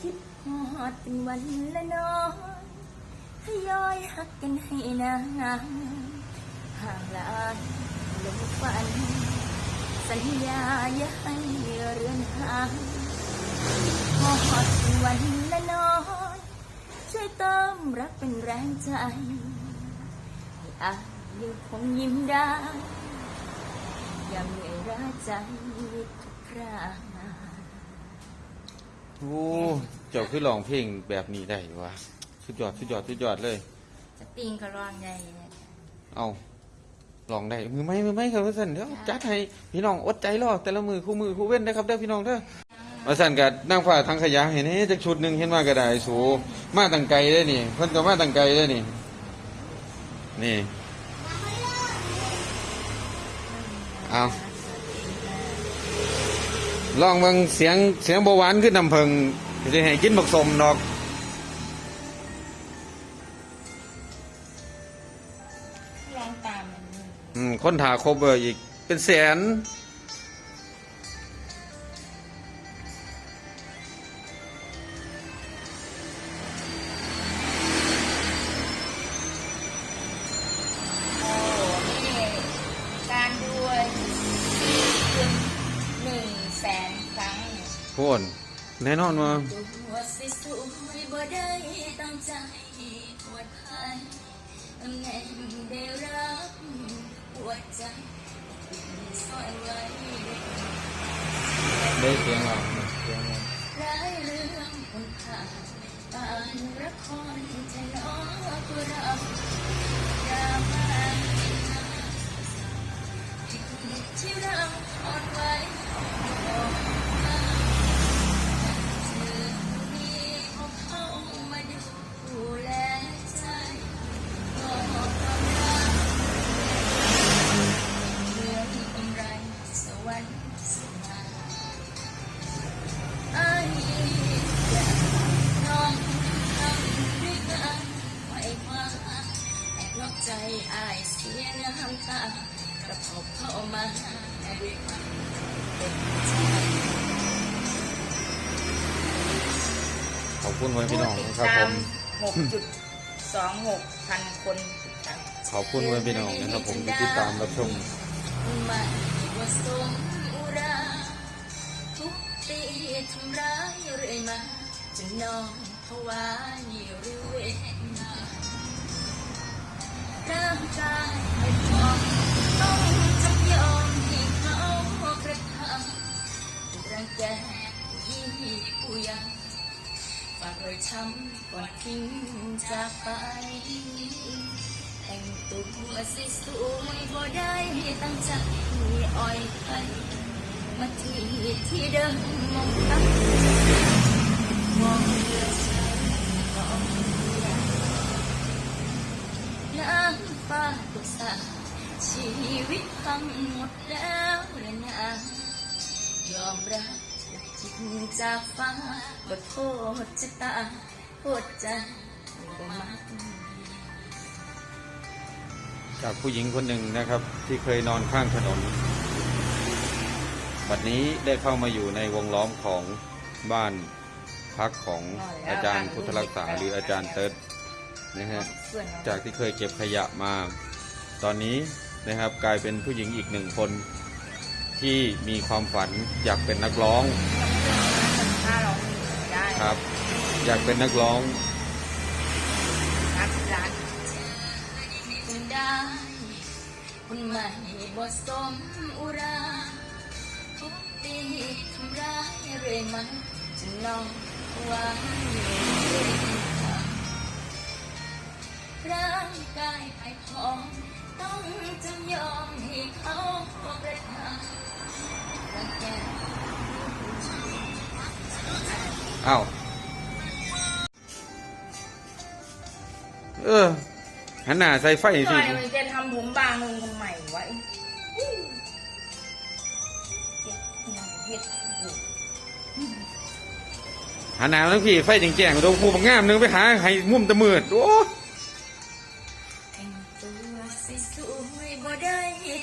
คิดฮอดเป็นวันละน้อยทยอยหักกันให้นานห่างลายลงฝัน สัญญาอย่าให้เรือนห่างฮอดเป็นวันละน้อยช่วยเติมรักเป็นแรงใจให้อายังคงยิ้มได้ยามเหนื่อยร้าใจทุกครา โอ้เจ้าคือร้องเพลงแบบนี้ได้วะสุดยอดสุดยอดสุดยอดเลย สติงก็ร้องใหญ่เนี่ยเอาลองได้มือไม้มือไม้ครับว่าสันเดี๋ยวจัดให้พี่น้องอดใจรอแต่ละมือคู่มือคู่เว้นนะครับเด้อพี่น้องเด้อมาสั่นกับนั่งฝ่าทางขยะเห็นนี่จากชุดหนึ่งเห็นว่าก็ได้สูมาตั้งไกลได้นี่เพิ่นก็มาตั้งไกลได้นี่ นี่เอา ลองเบิ่งเสียงเสียงเบาหวานขึ้นน้ำเพิงจะให้กินบักสมดอกร้องตามมันนี่อืมคนถาครบเบอร์อีกเป็นแสน แน่นอนว่าได้เสียงเราเสียงเรา มาด้วยความเป็นใจขอบคุณไว้พี่น้องนะครับผมหกจุดสองหกพันคนติดตามขอบคุณไว้พี่น้องนะครับผมที่ติดตามรับชมไม่ว่าสมอุราทุกตีทำร้ายเรื่อยมาจนนอนภาวะอยู่เรื่อยมาร่างกายไม่พร้อมต้อง งแกยิ่งผู้ยังฝากรอยช้ำก่อนทิ้งจากไป แต่งตัวสิสวยบ่ได้ตั้งใจอ่อยไปมาที่ที่เดิมมองตั้งมองเลือดฉันก็น้ำฟ้าตกสาชีวิตพังหมดแล้วและนา ยอมรับจิตจากฟ้าบ่โทษชะตาโทษใจบ่มักจากผู้หญิงคนหนึ่งนะครับ ที่เคยนอนข้างถนน บัดนี้ได้เข้ามาอยู่ในวงล้อมของบ้านพักของอาจารย์พุทธรักษาหรืออาจารย์เติร์ดนะฮะจากที่เคยเก็บขยะมา ตอนนี้นะครับกลายเป็นผู้หญิงอีกหนึ่งคน ที่มีความฝันอยากเป็นนักร้องถ้าเราได้ครับ อยากเป็นนักร้องรักรักจึงได้คนใหม่บ่สมอุราทุบตีทำร้ายเรื่อยมาจนน้องวางอยู่ร่างกายไปพร้อม ต้องจำยอมให้เขากระทำรังแกอ้าวเออหันหน้าใส่ไฟหสิน่อยมันจะทำผมบางลงทำไมวะเฮ็ดอยู่หันหน้าทั้งพี่ไฟแจ้งๆโดนครูบังงามหนึงไปหาให้มุมตะมืดโอ้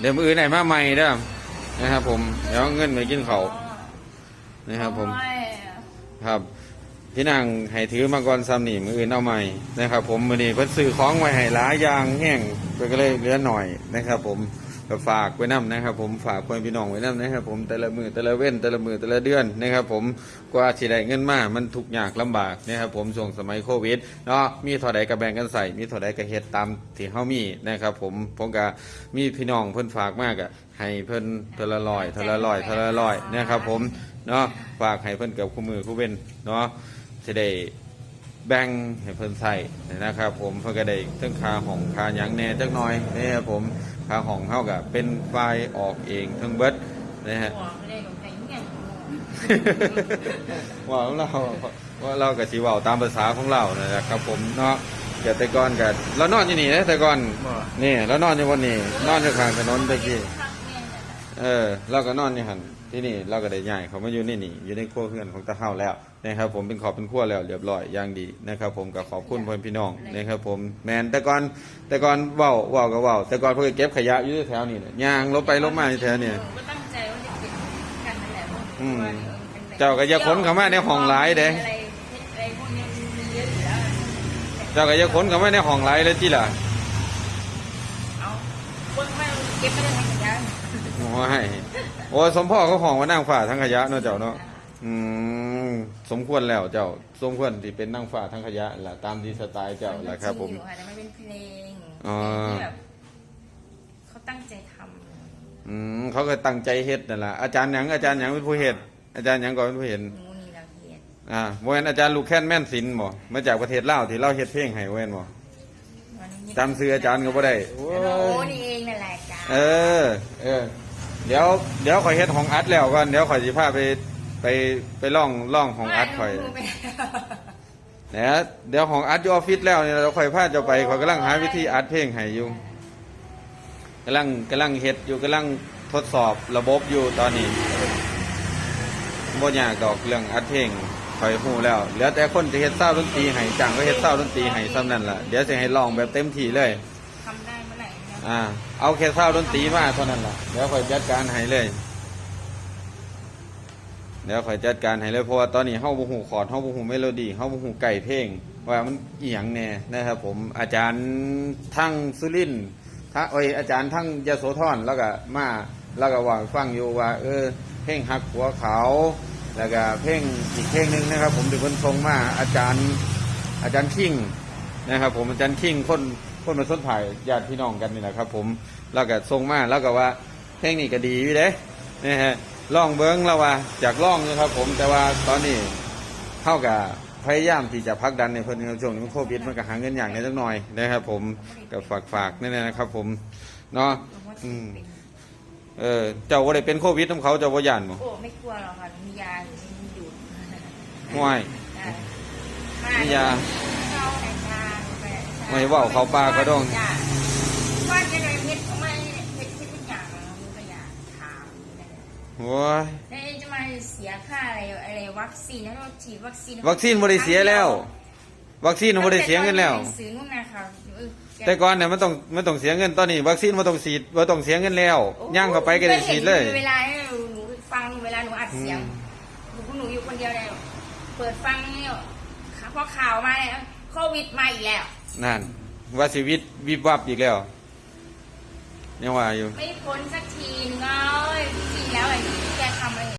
เดี๋ยวมือไหนมาใหม่เด้อนะครับ ผมเดี๋ยวเงินไปกินเขานะครับ ผม ครับพี่นางให้ถือมาก่อนซ้ำนี่มืออื่นเอาใหม่นะครับ ผมมือนี้เพิ่นซื้อของไว้ให้หลายอย่างแห้งเพิ่นก็เลยเหลือหน่อยนะครับ ผม ก็ฝากไว้นํนะครับ ผมฝากเพื่อนพี่น้องไว้นํนะครับ ผมแต่ละมือแต่ละเว้นแต่ละมือแต่ละเดือนนะครับ ผมกว่าสิได้เงินมามันทุกข์ยากลำบากนะครับผมช่วงสมัยโควิดเนาะมีเท่าใดก็แบ่งกันใส่มีเท่าใดก็เฮ็ดตามที่เฮามีนะครับ ผมผมก็มีพี่น้องเพิ่นฝากมากอะให้เพิ่นเทอละร้อยเทอละร้อยเทอละร้อยนะครับ ผมเนาะฝากให้เพิ่นกับคู่มือคู่เว้นเนาะจะได้แบ่งให้เพิ่นใส่นะครับ ผมเพิ่นก็ได้เทั้งคาห้องคาหยังแน่จักหน่อยนะครับผม ค่าห้องเฮาก็เป็นไฟล์ออกเองทั้งเบิดนะฮะหัวไม่ได้ลงใจเงี้ยว่าเราว่าเราก็สิเว้าตามภาษาของเรานะครับผมเนาะแต่แต่ก่อนก็เรานอนอยู่นี่นะแต่ก่อนนี่เรานอนอยู่วันนี้นอนอยู่ข้างถนนตะกี้เออเราก็นอนนี่หัน ที่นี่เราก็ได้ย้ายเขามาอยู่นี่นี่อยู่ในครัวเพื่อนของตาเฮาแล้วนะครับผมเป็นขอบเป็นครัวแล้วเรียบร้อยอย่างดีนะครับ ผมก็ขอบคุณเพื่อนพี่น้องนะครับผมแมนแต่ก่อนแต่ก่อนเว้าเว้าก็เว้าแต่ก่อนเพิ่นก็เก็บขยะอยู่แถวนี้น่ะย่างลบไปลบมาอยู่แถวนี้ก็ตั้งใจว่าจะเก็บกันนั่นแหละอืมเจ้าก็อย่าขนเข้ามาในห้องหลายเด้อะไรอะไรพวกนี้มีเยอะอยู่แล้วเจ้าก็อย่าขนเข้ามาในห้องหลายเลยจิล่ะเอาคนไม่เก็บไม่ได้ทางขยะ โอ้ยโอ้ยสมพ่อเขาห้องว่านั่งฝ่าทั้งขยะเนาะเจ้าเนาะอืมสมควรแล้วเจ้า สมควรที่เป็นนั่งฝ่าทั้งขยะล่ะตามที่สไตล์เจ้าแหละครับ ผมนก็จงอยู่ค่ะแต่มันเป็นเพลงอ๋อ ที่แบบเขาตั้งใจทอืมเขาก็ตั้งใจเฮ็ดนั่นแหละอาจารย์หยังอาจารย์หยังเป็นผู้เฮ็ดอาจารย์หยังก่อนเป็นผู้เห็นำงูนีลาเพียรอ่าบ่แม่นอาจารย์ลูกแค้นแม่นศิลป์บ่มาจากประเทศลาวที่เราเฮ็ดเพลงให้เว้นบ่วันนี้จำชื่ออาจารย์ก็บ่ได้โอ้โอ้ยนี่เองนั่นแหละจ้าเออ เออ เดี๋ยวเดี๋ยวข่อยเฮ็ดของอัดแล้วก่อนเดี๋ยวข่อยสิพาไปไปไปล่องล่องของอัดข่อยไม่เนี่ยเดี๋ยวของอัดอยู่ออฟฟิศแล้วเนี่ยเราข่อยพาจะไปข่อยกำลังหาวิธีอัดเพลงให้อยู่กำลังกำลังเฮ็ดอยู่กำลังทดสอบระบบอยู่ตอนนี้บ่ยากดอกเรื่องอัดเพลงข่อยฮู้แล้วเหลือแต่คนจะเฮ็ดเศร้าดนตรีให้จ้างก็เฮ็ดเศร้าดนตรีให้ซ้ำนั่นล่ะเดี๋ยวสิให้ลองแบบเต็มที่เลยทำได้เมื่ อ่า เอาแค่เศร้าดนตรีมาเท่านั้นล่ะเดี๋ยวข่อยจัดการให้เลย เดี๋ยวข่อยจัดการให้เลยเพราะว่าตอนนี้เฮาบ่ฮู้คอร์ดเฮาบ่ฮู้เมโลดี้เฮาบ่ฮู้ไก่เพลงว่ามันเอียงแน่นะครับ ผมอาจารย์ทั้งสุรินทร์ทั้งเอ้ยอาจารย์ทั้งยโสธรแล้วก็มาแล้วก็ว่าฟังอยู่ว่า เออ เพลงฮักหัวเขา แล้วก็เพลงอีกเพลงหนึ่งนะครับ ผมที่เพิ่นส่งมาอาจารย์อาจารย์คิงนะครับ ผมอาจารย์คิงคน คนมาสนถ่ายญาติพี่น้องกันนี่แหละครับ ผมแล้วก็ส่งมาแล้วก็ว่าเพลงนี้ก็ดีอยู่เด้นะฮะล่องเบิ้งแล้วว่าอยากล่องอยู่ครับ ผมแต่ว่าตอนนี้เท่ากับพยายามที่จะพักดันในเพิ่นในช่วงนี้มันโควิดมันก็หาเงินอย่างนี้จักหน่อยนะครับ ผมก็ฝากฝากนี่นะครับ ผมเนาะอืมเออเจ้าว่าได้เป็นโควิดน้ำเขาเจ้าว่าย่านบ่โอ้ไม่กลัวหรอกค่ะมียาอยู่มีอยู่ห่วยมียาเข้า ไหนยาไปไม่เว้าเขาปลาก็ต้องว่าจะได้เพชรไม่เพชรที่ทุกอย่างเราก็อยากถามนี่แหละโว้ยแล้วจะมาเสียค่าอะไรอะไรวัคซีนแล้วเราฉีดวัคซีนวัคซีนบ่ได้เสียแล้ว วัคซีนบ่ได้เสียเงินแล้วซื้อนู่นนะคะเออแต่ก่อนเนี่ยมันต้องมันต้องเสียเงินตอนนี้ วัคซีนมันต้องฉีดมันต้องเสียเงินแล้วย่างเข้าไปก็ได้ฉีดเลยเวลาให้หนูฟังเวลาหนูอัดเสียงหนูหนูอยู่คนเดียวเลยเปิดฟังเนี่ยพอข่าวมาเนี่ยโควิดมาอีกแล้ว นั่นว่าชีวิตวิบวับอีกแล้วยังว่าอยู่ ไม่พ้นสักทีนึงเลยจริงๆแล้วไอ้ที่แกทำอะไร